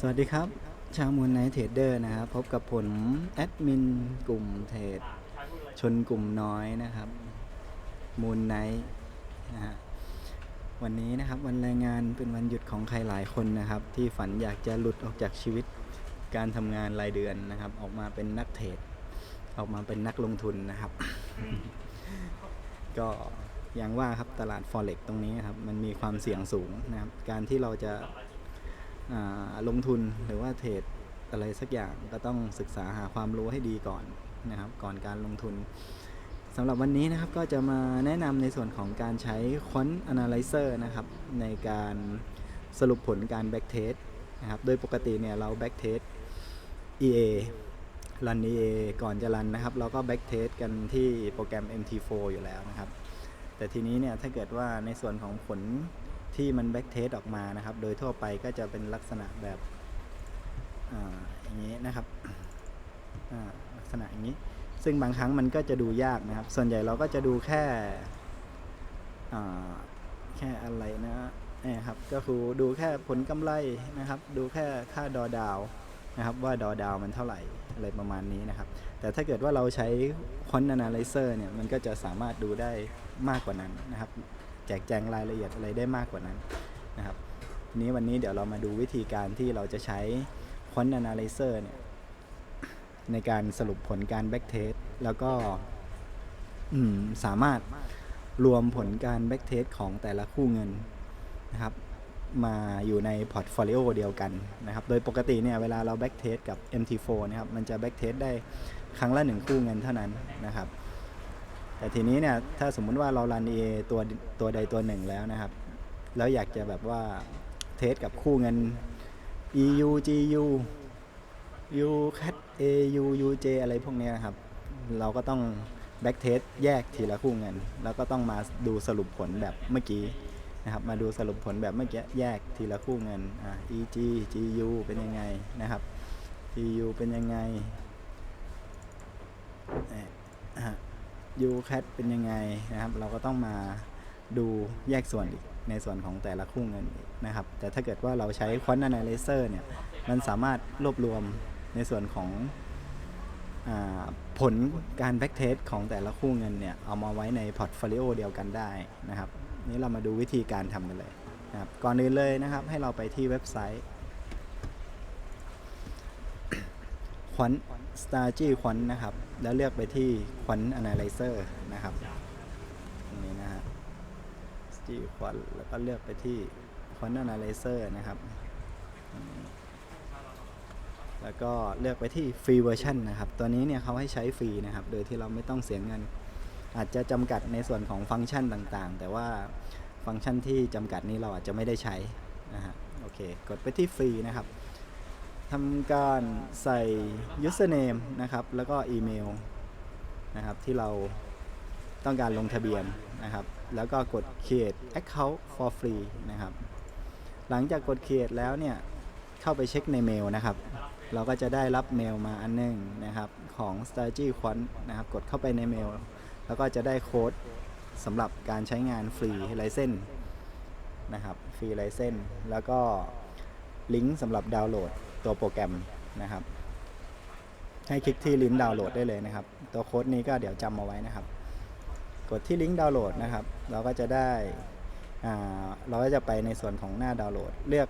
สวัสดีครับ ชาวมูลไนท์เทรดเดอร์นะครับ พบกับผมแอดมินกลุ่มเทรดชนกลุ่มน้อยนะครับมูลไนท์นะฮะวันนี้นะครับวันแรงงานเป็นวันหยุดของใครหลายคนนะครับ ที่ฝันอยากจะหลุดออกจากชีวิตการทำงานรายเดือนนะครับ ออกมาเป็นนักเทรดออกมาเป็นนักลงทุนนะครับ ก็อย่างว่าครับตลาด Forex ตรงนี้ครับ มันมีความเสี่ยงสูงนะครับ การที่เราจะ ลงทุนหรือว่าเทรดอะไรสักอย่างก็ต้องศึกษาหาความรู้ให้ดีก่อนนะครับ ก่อนการลงทุนสำหรับวันนี้นะครับก็จะมาแนะนำในส่วนของการใช้ Quant Analyzer นะครับ ในการสรุปผลการ Backtest นะครับ โดยปกติเนี่ยเรา Backtest EA รัน EA ก่อนจะรันนะครับ เราก็ Backtest กันที่โปรแกรม MT4 อยู่แล้วนะครับ แต่ทีนี้เนี่ยถ้าเกิดว่าในส่วนของผล ที่มันแบ็กเทสออกมานะครับ โดยทั่วไปก็จะเป็นลักษณะแบบอาอย่างนี้นะครับลักษณะอย่างนี้ ซึ่งบางครั้งมันก็จะดูยากนะครับ ส่วนใหญ่เราก็จะดูแค่แค่อะไรนะเนี่ยครับ ก็คือดูแค่ผลกำไรนะครับ ดูแค่ค่าดอดาวนะครับ ว่าดอดาวมันเท่าไหร่อะไรประมาณนี้นะครับ แต่ถ้าเกิดว่าเราใช้ Quant Analyzer เนี่ย มันก็จะสามารถดูได้มากกว่านั้นนะครับ แจกแจงรายละเอียดอะไรได้มากกว่านั้นนะครับทีนี้วันนี้เดี๋ยวเรามาดูวิธีการที่เราจะใช้ Quant Analyzer เนี่ยในการสรุปผลการ backtest แล้วก็สามารถรวมผลการ backtest ของแต่ละคู่เงินนะครับมาอยู่ในพอร์ตโฟลิโอเดียวกันนะครับ โดยปกติเนี่ยเวลาเรา backtest กับ MT4 นะครับมันจะ backtest ได้ครั้งละหนึ่งคู่เงินเท่านั้นนะครับ แต่ทีนี้เนี่ยถ้าสมมุติว่าเรารัน A ตัวตัวใดตัวหนึ่งแล้วนะครับ แล้วอยากจะแบบว่าเทสกับคู่เงิน EU GU U CAT AU UJ อะไรพวกนี้นะครับ เราก็ต้องแบ็กเทสแยกทีละคู่เงิน แล้วก็ต้องมาดูสรุปผลแบบเมื่อกี้นะครับ มาดูสรุปผลแบบเมื่อกี้แยกทีละคู่เงินอ่า EG GU เป็นยังไงนะครับ GU เป็นยังไงเนี่ยอะ ยูแคทเป็นยังไงนะครับ เราก็ต้องมาดูแยกส่วนอีกในส่วนของแต่ละคู่เงินนะครับ แต่ถ้าเกิดว่าเราใช้ Quant Analyzer เนี่ย มันสามารถรวบรวมในส่วนของอผลการ backtest ของแต่ละคู่เงินเนี่ย เอามาไว้ในพอร์ตโฟลิโอเดียวกันได้นะครับ นี่เรามาดูวิธีการทำกันเลยนะครับ ก่อนอื่นเลยนะครับ ให้เราไปที่เว็บไซต์ Quant Strategy Quant นะครับ แล้วเลือกไปที่ Quant Analyzer นะครับตรงนี้นะฮะ Strategy Quant แล้วก็เลือกไปที่ Quant Analyzer นะครับ แล้วก็เลือกไปที่ Free Version นะครับ ตัวนี้เนี่ยเขาให้ใช้ฟรีนะครับ โดยที่เราไม่ต้องเสียเงิน อาจจะจำกัดในส่วนของฟังก์ชันต่างๆ แต่ว่าฟังก์ชันที่จำกัดนี้เราอาจจะไม่ได้ใช้นะฮะ โอเค กดไปที่ฟรีนะครับ ทำการใส่ username นะครับ แล้วก็อีเมลนะครับที่เราต้องการลงทะเบียนนะครับ แล้วก็กด create account for free นะครับ หลังจากกด create แล้วเนี่ย เข้าไปเช็คในเมลนะครับ เราก็จะได้รับเมลมาอันหนึงนะครับของ strategy quant นะครับ กดเข้าไปในเมล แล้วก็จะได้โค้ดสำหรับการใช้งานฟรีไลเซนนะครับ ฟรีไลเซนแล้วก็ลิงก์สำหรับดาวน์โหลด ตัวโปรแกรมนะครับ ให้คลิกที่ลิงก์ดาวน์โหลดได้เลยนะครับ ตัวโค้ดนี้ก็เดี๋ยวจำเอาไว้นะครับ กดที่ลิงก์ดาวน์โหลดนะครับ เราก็จะได้เราก็จะไปในส่วนของหน้าดาวน์โหลด เลือก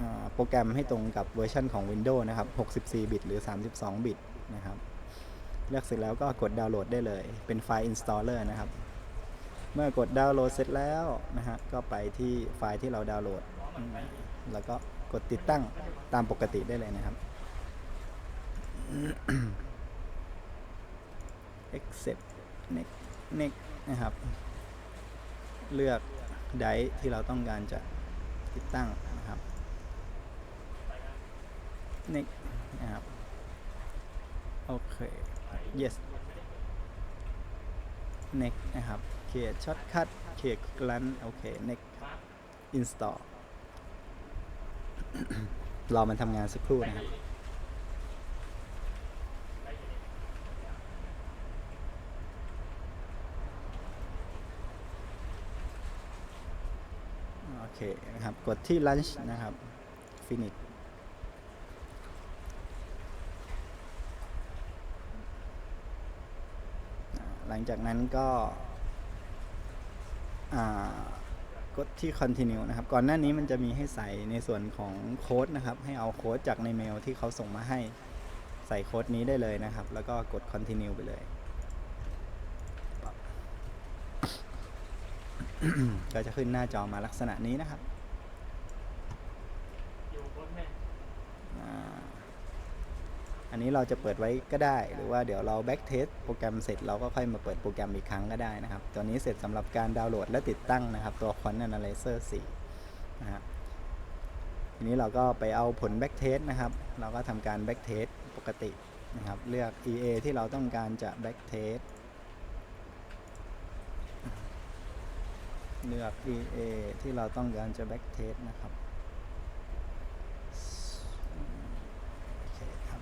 อโปรแกรมให้ตรงกับเวอร์ชันของ Windows นะครับ 64 บิต หรือ 32 บิตนะครับ เลือกเสร็จแล้วก็กดดาวน์โหลดได้เลย เป็นไฟล์ installer นะครับ เมื่อกดดาวน์โหลดเสร็จแล้วนะฮะ ก็ไปที่ไฟล์ที่เราดาวน์โหลด แล้วก็ กดติดตั้งตามปกติได้เลยนะครับ accept next next นะครับ เลือกไดร์ที่เราต้องการจะติดตั้งนะครับ next นะครับ โอเค yes next นะครับ create shortcut create run โอเค next install รอมันทำงานสักครู่นะครับโอเคนะครับ กดที่ lunch นะครับ finish หลังจากนั้นก็อ่า กดที่ continue นะครับ ก่อนหน้านี้มันจะมีให้ใส่ในส่วนของโค้ดนะครับ ให้เอาโค้ดจากในเมลที่เขาส่งมาให้ ใส่โค้ดนี้ได้เลยนะครับ แล้วก็กด continue ไปเลย ก็จะขึ้นหน้าจอมาลักษณะนี้นะครับ อยู่บนแม่ อ่า อันนี้เราจะเปิดไว้ก็ได้ หรือว่าเดี๋ยวเราแบ็กเทสโปรแกรมเสร็จเราก็ค่อยมาเปิดโปรแกรมอีกครั้งก็ได้นะครับ ตัวนี้เสร็จสำหรับการดาวน์โหลดและติดตั้งนะครับ ตัว Quant Analyzer 4นะครับทีนี้เราก็ไปเอาผลแบ็กเทสนะครับ เราก็ทำการแบ็กเทสปกตินะครับ เลือก EA ที่เราต้องการจะแบ็กเทสเลือก EA ที่เราต้องการจะแบ็กเทสนะครับ โอเคครับ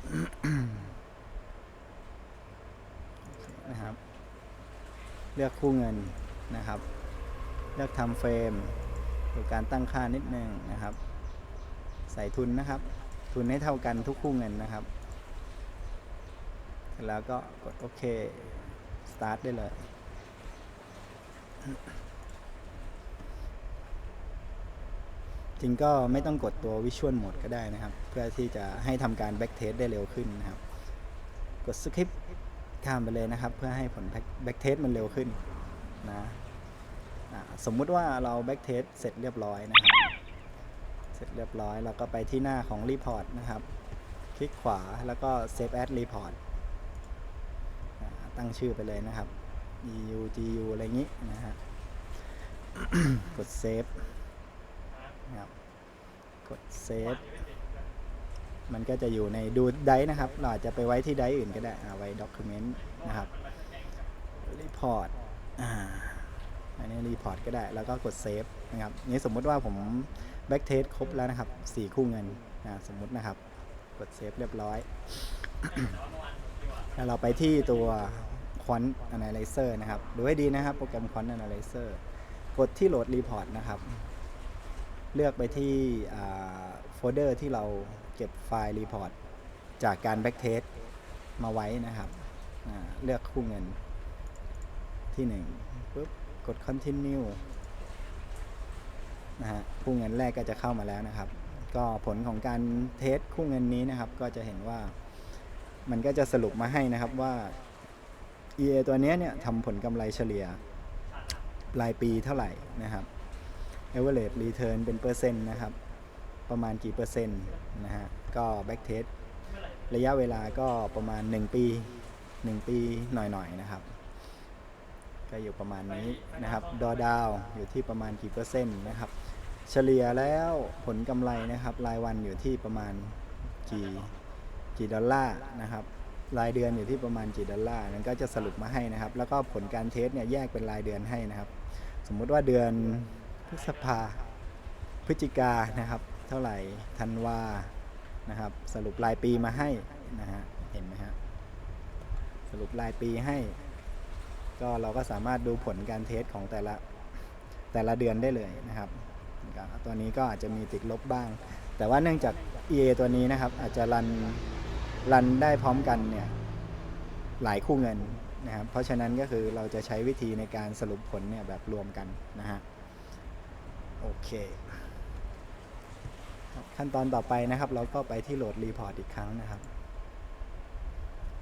โอเค นะครับ เลือกคู่เงินนะครับ เลือกทำเฟรมดูการตั้งค่านิดนึงนะครับ ใส่ทุนนะครับ ทุนให้เท่ากันทุกคู่เงินนะครับแล้วก็กดโอเค start ได้เลย จริงก็ไม่ต้องกดตัว Visual Mode ก็ได้นะครับ เพื่อที่จะให้ทำการ Back Test ได้เร็วขึ้นนะครับ กด Skip ข้ามไปเลยนะครับ เพื่อให้ผล Back- Back Test มันเร็วขึ้นนะสมมุติว่าเรา Back Test เสร็จเรียบร้อยนะครับ เสร็จเรียบร้อยเราก็ไปที่หน้าของ Report นะครับ คลิกขวาแล้วก็ Save as Report อ่าตั้งชื่อไปเลยนะครับ EU GU อะไรอย่างนี้นะฮะ กด Save นะครับกดเซฟมันก็จะอยู่ในดูไดนะครับ เราอาจจะไปไว้ที่ไดอื่นก็ได้อ่าไว้ด็อกิเมนต์นะครับรีพอร์ตอ่าอันนี้รีพอร์ตก็ได้แล้วก็กดเซฟนะครับนี่สมมุติว่าผมแบ็กเทสครบแล้วนะครับ4คู่เงินนะสมมุตินะครับ กดเซฟเรียบร้อยแล้วเราไปที่ตัว Quant Analyzer นะครับ ดูให้ดีนะครับ โปรแกรม Quant Analyzer กดที่โหลดรีพอร์ตนะครับ เลือกไปที่โฟลเดอร์ที่เราเก็บไฟล์รีพอร์ตจากการแบ็กเทสมาไว้นะครับ เลือกคู่เงินที่1ปุ๊บกด continue นะฮะคู่เงินแรกก็จะเข้ามาแล้วนะครับ ก็ผลของการเทสคู่เงินนี้นะครับ ก็จะเห็นว่ามันก็จะสรุปมาให้นะครับว่า EA ตัวเนี้ยเนี่ยทำผลกำไรเฉลี่ยรายปีเท่าไหร่นะครับ average return เป็นเปอร์เซ็นต์นะครับ ประมาณกี่เปอร์เซ็นต์นะฮะ ก็ back test ระยะเวลาก็ประมาณ 1 ปี 1 ปีหน่อยๆนะครับ ก็อยู่ประมาณนี้นะครับดอดาวอยู่ที่ประมาณกี่เปอร์เซ็นต์นะครับ เฉลี่ยแล้วผลกำไรนะครับ รายวันอยู่ที่ประมาณกี่กี่ดอลลาร์นะครับรายเดือนอยู่ที่ประมาณกี่ดอลลาร์นั้นก็จะสรุปมาให้นะครับ แล้วก็ผลการเทสเนี่ยแยกเป็นรายเดือนให้นะครับ สมมุติว่าเดือน พฤษภาพฤศจิกานะครับ เท่าไหร่ธันวานะครับ สรุปรายปีมาให้นะฮะเห็นไหมฮะสรุปรายปีให้ ก็เราก็สามารถดูผลการเทสของแต่ละแต่ละเดือนได้เลยนะครับ ตัวนี้ก็อาจจะมีติดลบบ้าง แต่ว่าเนื่องจาก EA ตัวนี้นะครับ อาจจะรันรันได้พร้อมกันเนี่ยหลายคู่เงินนะครับ เพราะฉะนั้นก็คือเราจะใช้วิธีในการสรุปผลเนี่ยแบบรวมกันนะฮะ โอเคขั้นตอนต่อไปนะครับ เราก็ไปที่โหลดรีพอร์ตอีกครั้งนะครับ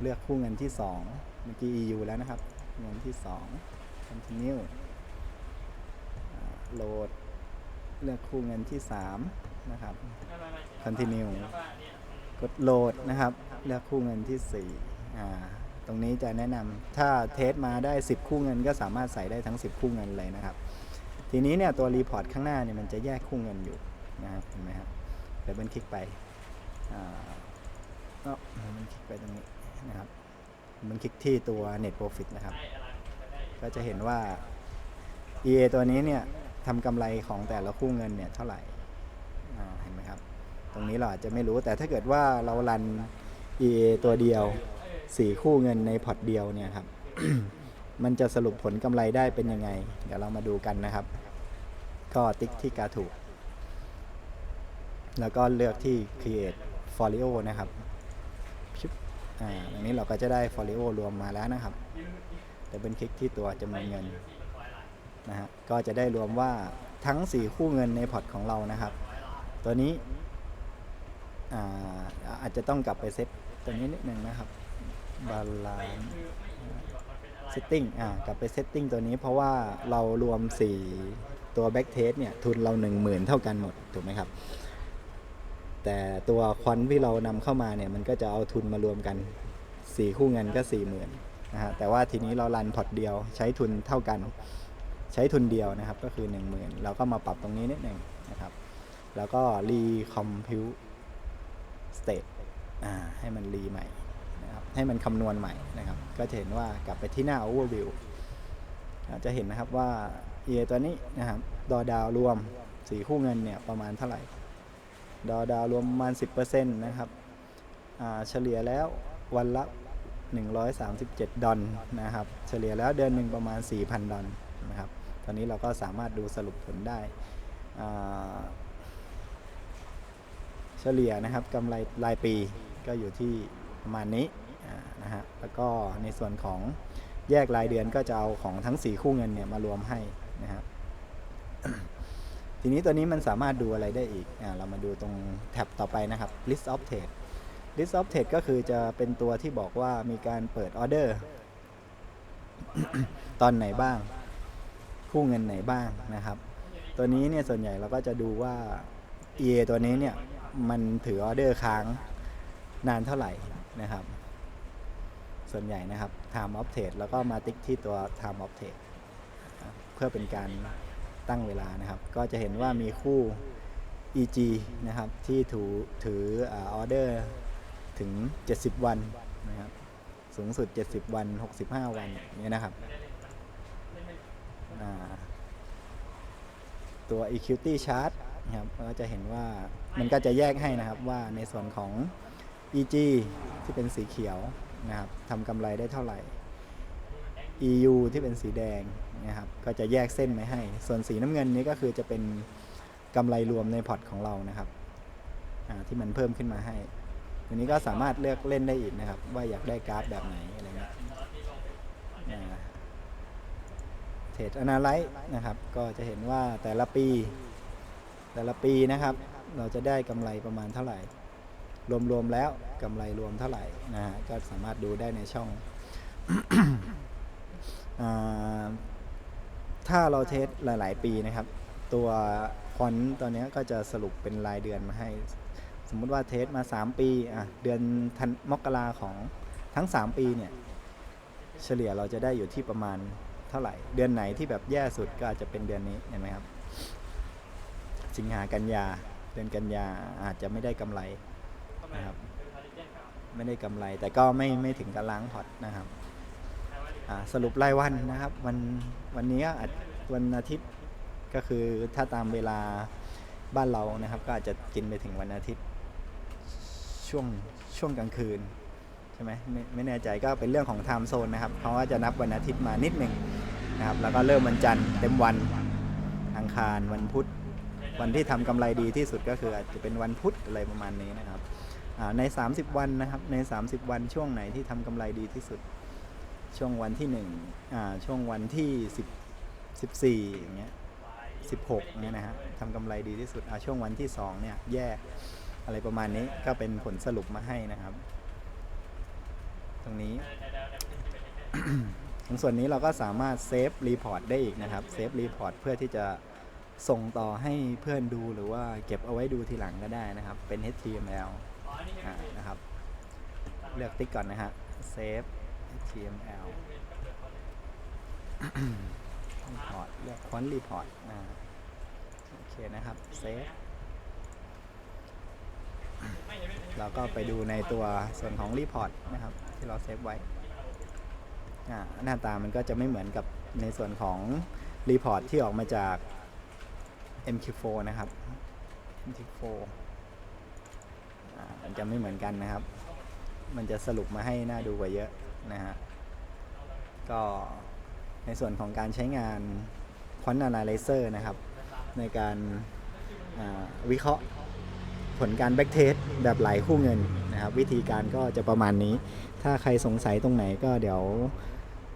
เลือกคู่เงินที่ 2 เมื่อกี้ EU แล้วนะครับ เงินที่ 2 continue โหลดเลือกคู่เงินที่ 3 นะครับ continue กดโหลดนะครับ เลือกคู่เงินที่ 4 อ่า ตรงนี้จะแนะนำถ้าเทสมาได้ 10 คู่เงินก็สามารถใส่ได้ทั้ง 10 คู่เงินเลยนะครับ ทีนี้เนี่ยตัวรีพอร์ตข้างหน้าเนี่ยมันจะแยกคู่เงินอยู่นะครับเห็นไหมครับเดี๋ยวมันคลิกไปอ่าก็มันคลิกไปตรงนี้นะครับ มันคลิกที่ตัว net profit นะครับ ก็จะเห็นว่า EA ตัวนี้เนี่ยทำกำไรของแต่ละคู่เงินเนี่ยเท่าไหร่เห็นไหมครับ ตรงนี้เราอาจจะไม่รู้แต่ถ้าเกิดว่าเรารัน EA ตัวเดียวสี่คู่เงินในพอร์ตเดียวเนี่ยครับ มันจะสรุปผลกำไรได้เป็นยังไง เดี๋ยวเรามาดูกันนะครับ ก็ติ๊กที่กาถูก แล้วก็เลือกที่ create folio นะครับชิบอ่าตรงนี้เราก็จะได้ฟอลิโอรวมมาแล้วนะครับแต่เป็นคลิกที่ตัวจำนวนเงินนะฮะก็จะได้รวมว่าทั้ง 4 คู่เงินในพอร์ตของเรานะครับ ตัวนี้อาอาจจะต้องกลับไปเซตตัวนี้นิดนึงนะครับบาลาน ตติ้งอ่ากลับไปเซตติ้งตัวนี้เพราะว่าเรารวม 4 ตัวแบ็กเทสเนี่ย ทุนเรา 10,000 เท่ากันหมด ถูกไหมครับ แต่ตัวควันที่เรานำเข้ามาเนี่ย มันก็จะเอาทุนมารวมกัน 4 คู่เงินก็ 40,000นะฮะแต่ว่าทีนี้เรารันพอร์ตเดียวใช้ทุนเท่ากัน ใช้ทุนเดียวนะครับ ก็คือ 10,000เราก็มาปรับตรงนี้นิดหนึ่งนะครับ แล้วก็รีคอมพิวสเตตอ่าให้มันรีใหม่ นะครับให้มันคำนวณใหม่นะครับ ก็จะเห็นว่ากลับไปที่หน้า Overview จะเห็นนะครับว่า EA ตัวนี้นะครับดอดาวรวม4คู่เงินเนี่ยประมาณเท่าไหร่ ดอดาวรวมประมาณ 10%นะครับเฉลี่ยแล้ววันละ 137 ดอลนะครับ เฉลี่ยแล้วเดือนหนึ่งประมาณ 4,000 ดอลนะครับ ตอนนี้เราก็สามารถดูสรุปผลได้ เฉลี่ยนะครับกำไรรายปีก็อยู่ที่ ประมาณนี้นะฮะแล้วก็ในส่วนของแยกรายเดือนก็จะเอาของทั้ง 4 คู่เงินเนี่ยมารวมให้นะครับทีนี้ตัวนี้มันสามารถดูอะไรได้อีกอ่าเรามาดูตรงแท็บต่อไปนะครับ list of trade list of trade ก็คือจะเป็นตัวที่บอกว่ามีการเปิดออเดอร์ตอนไหนบ้าง คู่เงินไหนบ้างนะครับ ตัวนี้เนี่ยส่วนใหญ่เราก็จะดูว่า EA ตัวนี้เนี่ยมันถือออเดอร์ค้างนานเท่าไหร่ นะครับ ส่วนใหญ่นะครับ time of trade แล้วก็มาติ๊กที่ตัว time of trade เพื่อเป็นการตั้งเวลานะครับ ก็จะเห็นว่ามีคู่ EG นะครับ ที่ถือถือออเดอร์ถึง 70 วันนะครับ สูงสุด 70 วัน 65 วันอย่างเงี้นะครับตัว equity chart นะครับก็จะเห็นว่ามันก็จะแยกให้นะครับว่าในส่วนของ EG ที่เป็นสีเขียวนะครับทำกำไรได้เท่าไหร่ EU ที่เป็นสีแดงนะครับก็จะแยกเส้นไว้ให้ ส่วนสีน้ำเงินนี้ก็คือจะเป็นกำไรรวมในพอร์ตของเรานะครับที่มันเพิ่มขึ้นมาให้ทีนี้ก็สามารถเลือกเล่นได้อีกนะครับ ว่าอยากได้กราฟแบบไหนอะไรเงี้ยเทรดอนาไลท์นะครับ ก็จะเห็นว่าแต่ละปี แต่ละปีนะครับ เราจะได้กำไรประมาณเท่าไหร่ รวมๆแล้วกำไรรวมเท่าไหร่นะฮะก็สามารถดูได้ในช่องอถ้าเราเทสหลาย ๆ ปีนะครับ ตัวฟอนต์ตัวนี้ก็จะสรุปเป็นรายเดือนมาให้ สมมุติว่าเทสมา 3 ปีอะเดือนธันมกราของทั้ง 3 ปีเนี่ยเฉลี่ยเราจะได้อยู่ที่ประมาณเท่าไหร่ เดือนไหนที่แบบแย่สุดก็อาจจะเป็นเดือนนี้เห็นไหมครับ สิงหากันยาเดือนกันยาอาจจะไม่ได้กำไร นะครับ ไม่ได้กำไรแต่ก็ไม่ไม่ถึงกับล้างพอร์ตนะครับสรุปรายวันนะครับ วันวันนี้วันอาทิตย์ก็คือถ้าตามเวลาบ้านเรานะครับ ก็อาจจะกินไปถึงวันอาทิตย์ช่วงช่วงกลางคืนใช่ไหมไม่ไม่แน่ใจก็เป็นเรื่องของไทม์โซนนะครับเขาก็จะนับวันอาทิตย์มานิดหนึ่งนะครับ แล้วก็เริ่มวันจันทร์เต็มวันอังคารวันพุธวันที่ทำกำไรดีที่สุดก็คืออาจจะเป็นวันพุธอะไรประมาณนี้นะครับ ใน 30 วันนะครับใน 30 วันช่วงไหนที่ทำกำไรดีที่สุดช่วงวันที่1อ่าช่วงวันที่10 14อย่างเงี้ย16เนี่ยนะฮะทำกำไรดีที่สุดอ่าช่วงวันที่2เนี่ยแย่อะไรประมาณนี้ก็เป็นผลสรุปมาให้นะครับ ตรงนี้ ตรงส่วนนี้เราก็สามารถเซฟรีพอร์ตได้อีกนะครับเซฟรีพอร์ตเพื่อที่จะส่งต่อให้เพื่อนดูหรือว่าเก็บเอาไว้ดูทีหลังก็ได้นะครับ เป็น HTML อ่านะครับ เลือกติ๊กก่อนนะฮะเซฟ HTML รีพอร์ตเลือกคอนรีพอร์ตอ่าโอเคนะครับเซฟเราก็ไปดูในตัวส่วนของรีพอร์ตนะครับ ที่เราเซฟไว้อ่าหน้าตามันก็จะไม่เหมือนกับในส่วนของรีพอร์ตที่ออกมาจาก MQ4 นะครับ MQ4 ันจะไม่เหมือนกันนะครับ มันจะสรุปมาให้หน่าดูกว่าเยอะนะฮะ ก็ในส่วนของการใช้งานควอนต์ analyzer นะครับ ในการวิเคราะห์ผลการแบ็กเทสแบบหลายคู่เงินนะครับ วิธีการก็จะประมาณนี้ ถ้าใครสงสัยตรงไหนก็เดี๋ยว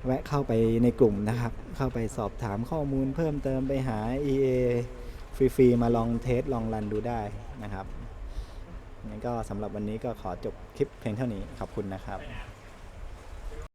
แวะเข้าไปในกลุ่มนะครับ เข้าไปสอบถามข้อมูลเพิ่มเติมไปหา EA ฟรีๆมาลองเทสลองรันดูได้นะครับ งั้นก็สำหรับวันนี้ก็ขอจบคลิปเพียงเท่านี้ขอบคุณนะครับ